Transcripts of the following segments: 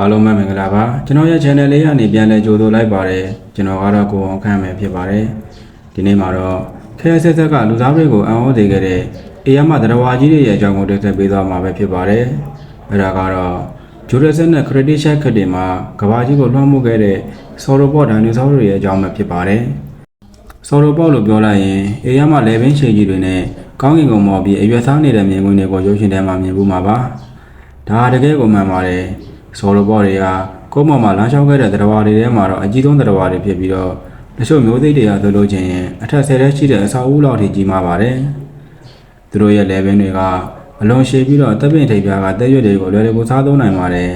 အားလုံးပဲမင်္ဂလာပါကျွန်တော်ရဲ့ channel လေးကနေပြန်လည်ကြိုဆိုလိုက်ပါတယ်ကျွန်တော်ကတော့ကိုအောင်ခန့်မယ်ဖြစ်ပါတယ်ဒီနေ့မှာတော့ခဲဆက်ဆက်ကလူသားတွေကိုအံ့ဩစေခဲ့တဲ့အေးရမတရဝါကြီးတွေရဲ့အကြောင်းကိုတင်ဆက်ပေးသွားမှာပဲဖြစ်ပါတယ်အဲ့ဒါကတော့ဂျိုရဆန်နဲ့ credit check ခက်တွေမှာကဘာကြီးကိုလွှမ်းမိုးခဲ့တဲ့ဆော်ရိုဘော့ဒိုင်နိုဆောတွေရဲ့အကြောင်းပဲဖြစ်ပါတယ်ဆော်ရိုဘော့လို့ပြောလိုက်ရင်အေးရမလေဘင်းချေကြီးတွေနဲ့ကောင်းကင်ကုံမော်ပြီးအရွယ်စားနေတဲ့မြင်ကွင်းတွေကိုရုပ်ရှင်ထဲမှာမြင်ဘူးမှာပါဒါတကယ်ကိုမှန်ပါတယ် ဆော်ရိုဘော့တွေကကုန်းပေါ်မှာလမ်းလျှောက်ခဲ့တဲ့တရားဝါတွေထဲမှာတော့အကြီးဆုံးတရားဝါတွေဖြစ်ပြီးတော့တချို့မျိုးသိတွေကဆိုလို့ချင်းရင်အထက်ဆယ်ထဲရှိတဲ့အစာအုပ်လောက်ထိကြီးမားပါတယ်။သူတို့ရဲ့ level တွေကအလွန်ရှည်ပြီးတော့တပ်ပင်ထိပ်ပြားကတက်ရွက်တွေကိုလွယ်လွယ်ကူစားသုံးနိုင်ပါတယ်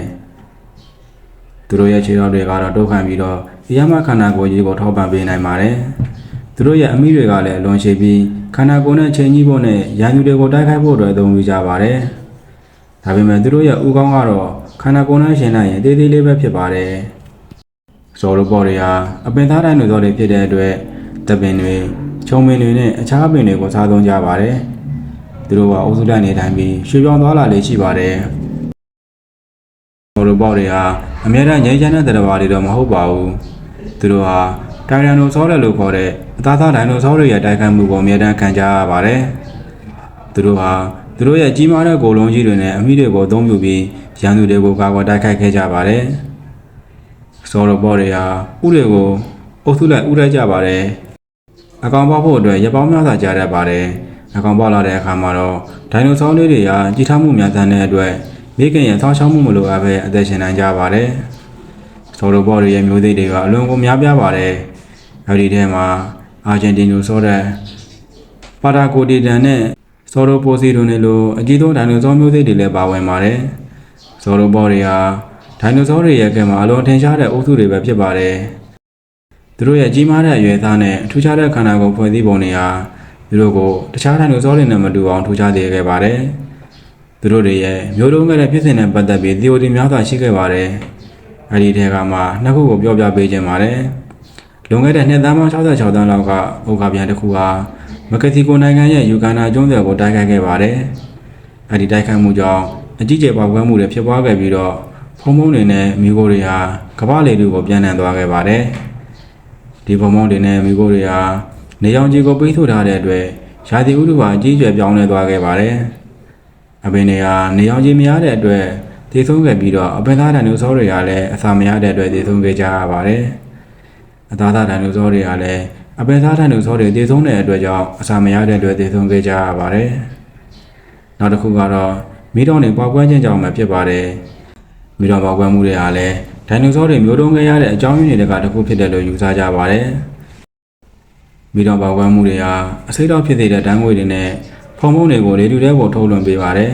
။သူတို့ရဲ့ခြေထောက်တွေကတော့တုတ်ခံပြီးတော့အရမခန္ဓာကိုယ်ကြီးကိုထောက်ပံ့ပေးနိုင်ပါတယ်။သူတို့ရဲ့အမိတွေကလည်းအလွန်ရှည်ပြီးခန္ဓာကိုယ်နဲ့ချိန်ကြီးဖို့နဲ့ရန်သူတွေကိုတိုက်ခိုက်ဖို့အတွက်အသုံးပြုကြပါတယ်။ဒါပေမဲ့သူတို့ရဲ့ဥကောင်းကတော့ ခန္ဓာကိုယ်နဲ့ရှင်နိုင်ရင်တေးသေးလေးပဲဖြစ်ပါတယ်။ဇော်ရိုဘော့တွေဟာအပင်သားတိုင်းလိုသောတွေဖြစ်တဲ့အတွက်တပင်တွေ၊ခြုံပင်တွေနဲ့အခြားပင်တွေကိုစားသုံးကြပါတယ်။သူတို့ကအုပ်စုလိုက်နေတိုင်းပြီးရွှေပြောင်းသွားလာလေးရှိပါတယ်။ဇော်ရိုဘော့တွေဟာအများအားငြိမ်းချမ်းတဲ့တရားဝါတွေတော့မဟုတ်ပါဘူး။သူတို့ဟာဒိုင်နိုဆောတယ်လို့ခေါ်တဲ့အသားသားဒိုင်နိုဆောတွေရဲ့တိုက်ခိုက်မှုကိုအများအားခံကြရပါတယ်။သူတို့ဟာ သူတို့ရဲ့ကြီးမားတဲ့ကိုယ်လုံးကြီးတွေနဲ့အမိတွေကိုအသုံးပြုပြီးရန်သူတွေကိုကာကွယ်တိုက်ခိုက်ခဲ့ကြပါတယ်။ဆော်ရိုဘော့တွေဟာဥတွေကိုအုပ်စုလိုက်ဥရိုက်ကြပါတယ်။အကောင်ပေါက်ဖို့အတွက်ရပောင်းများစွာကြားတတ်ပါတယ်။အကောင်ပေါက်လာတဲ့အခါမှာတော့ဒိုင်နိုဆောလေးတွေဟာကြီးထားမှုများသန်တဲ့အတွက်မိခင်ရဲ့ဆောင်းရှောင်းမှုမလိုအပ်ပဲအသက်ရှင်နိုင်ကြပါတယ်။ဆော်ရိုဘော့တွေရဲ့မျိုးသိတွေကအလွန်ကိုများပြားပါတယ်။အဲဒီထဲမှာအာဂျင်တီနိုဆောတဲ့ပါတာကိုတီတန်နဲ့ ဆော်ရိုပိုစီဒိုနေလိုအကြီးဆုံးဒိုင်နိုဆောမျိုးစိတ်တွေလည်းပါဝင်ပါတယ်။ဆော်ရိုဘော့တွေဟာဒိုင်နိုဆောတွေရဲ့ကဲမှာအလွန်ထင်ရှားတဲ့အုပ်စုတွေပဲဖြစ်ပါတယ်။သူတို့ရဲ့ကြီးမားတဲ့အရွယ်သားနဲ့ထူးခြားတဲ့ခန္ဓာကိုယ်ဖွဲ့စည်းပုံတွေဟာသူတို့ကိုတခြားဒိုင်နိုဆောတွေနဲ့မတူအောင်ထူးခြားစေခဲ့ပါတယ်။သူတို့တွေရဲ့မျိုးတုံးခဲ့တဲ့ဖြစ်စဉ်နဲ့ပတ်သက်ပြီးသီအိုရီများစွာရှိခဲ့ပါတယ်။အဲဒီထဲကမှနှစ်ခုကိုပြောပြပေးခြင်းပါတယ်။လွန်ခဲ့တဲ့နှစ်သားပေါင်း66တန်းလောက်ကဥက္ကပြန်တစ်ခုဟာ မက္ကဆီကိုနိုင်ငံရဲ့ယူဂန္ဓာကျွန်းဆွယ်ကိုတိုက်ခိုက်ခဲ့ပါတယ်။အဲဒီတိုက်ခိုက်မှုကြောင့်အကြီးကျယ်ပေါက်ကွဲမှုတွေဖြစ်ပွားခဲ့ပြီးတော့ဖုံဖုံတွေနဲ့မိခိုးတွေဟာကမ္ဘာလေတွေကိုပြန်နှံသွားခဲ့ပါတယ်။ဒီဖုံဖုံတွေနဲ့မိခိုးတွေဟာနေရောင်ခြည်ကိုပိတ်ဆို့ထားတဲ့အတွက်ရာသီဥတုဟာအကြီးအကျယ်ပြောင်းလဲသွားခဲ့ပါတယ်။အပင်တွေဟာနေရောင်ခြည်မရတဲ့အတွက်သေဆုံးခဲ့ပြီးတော့အပင်သားဒိုင်နိုဆောတွေကလည်းအစာမရတဲ့အတွက်သေဆုံးခဲ့ကြရပါတယ်။အသားသားဒိုင်နိုဆောတွေကလည်း အပင်သားဒိုင်နိုဆောတွေတည်ဆုံးတဲ့အတွက်ကြောင့်အစာမရတဲ့အတွက်တည်ဆုံးခဲ့ကြရပါတယ်။နောက်တစ်ခုကတော့မိတော်နေပေါက်ကွဲခြင်းကြောင့်ပဲဖြစ်ပါတယ်။မိတော်ပေါက်ကွဲမှုတွေဟာလည်းဒိုင်နိုဆောတွေမျိုးတုံးခဲ့ရတဲ့အကြောင်းရင်းတွေကတစ်ခုဖြစ်တယ်လို့ယူဆကြပါတယ်။မိတော်ပေါက်ကွဲမှုတွေဟာအစိတ်တော့ဖြစ်စေတဲ့ဓာတ်ငွေတွေနဲ့ဖုံဖုံတွေကိုလေတူထဲကိုထုတ်လွှင့်ပေးပါတယ်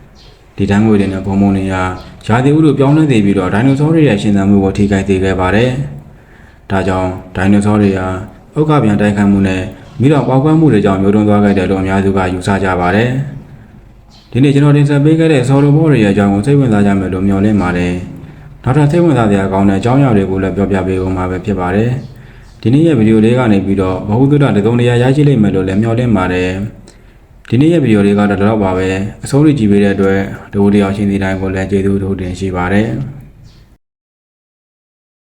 ။ဒီဓာတ်ငွေတွေနဲ့ဖုံဖုံတွေဟာရာသီဥတုပြောင်းလဲစေပြီးတော့ဒိုင်နိုဆောတွေရဲ့ရှင်သန်မှုကိုထိခိုက်စေခဲ့ပါတယ်။ဒါကြောင့်ဒိုင်နိုဆောတွေဟာ ဥက္ကပြန်တိုက်ခိုက်မှုနဲ့မိတော့ပေါက်ကွဲမှုတွေကြောင့်မျိုးတုံးသွားခဲ့တယ်လို့အများစုကယူဆကြပါတယ်။ဒီနေ့ကျွန်တော်တင်ဆက်ပေးခဲ့တဲ့ဆော်ရိုဘောတွေရဲ့အကြောင်းကိုစိတ်ဝင်စားကြမယ်လို့မျှော်လင့်ပါတယ်။နောက်ထပ်စိတ်ဝင်စားစရာကောင်းတဲ့အကြောင်းအရာတွေကိုလည်းပြောပြပေးဦးမှာပဲဖြစ်ပါတယ်။ဒီနေ့ရဲ့ဗီဒီယိုလေးကနေပြီးတော့ဘ ഹു သုဒ္ဓတစုံတရာရရှိလိမ့်မယ်လို့လည်းမျှော်လင့်ပါတယ်။ဒီနေ့ရဲ့ဗီဒီယိုလေးကတော့ဒီတော့ပါပဲအဆုံးထိကြည့်ပေးတဲ့အတွက်ဒီဗီဒီယိုရှင်ဒီတိုင်းကိုလည်းကျေးဇူးတို့တင်ရှိပါတယ်။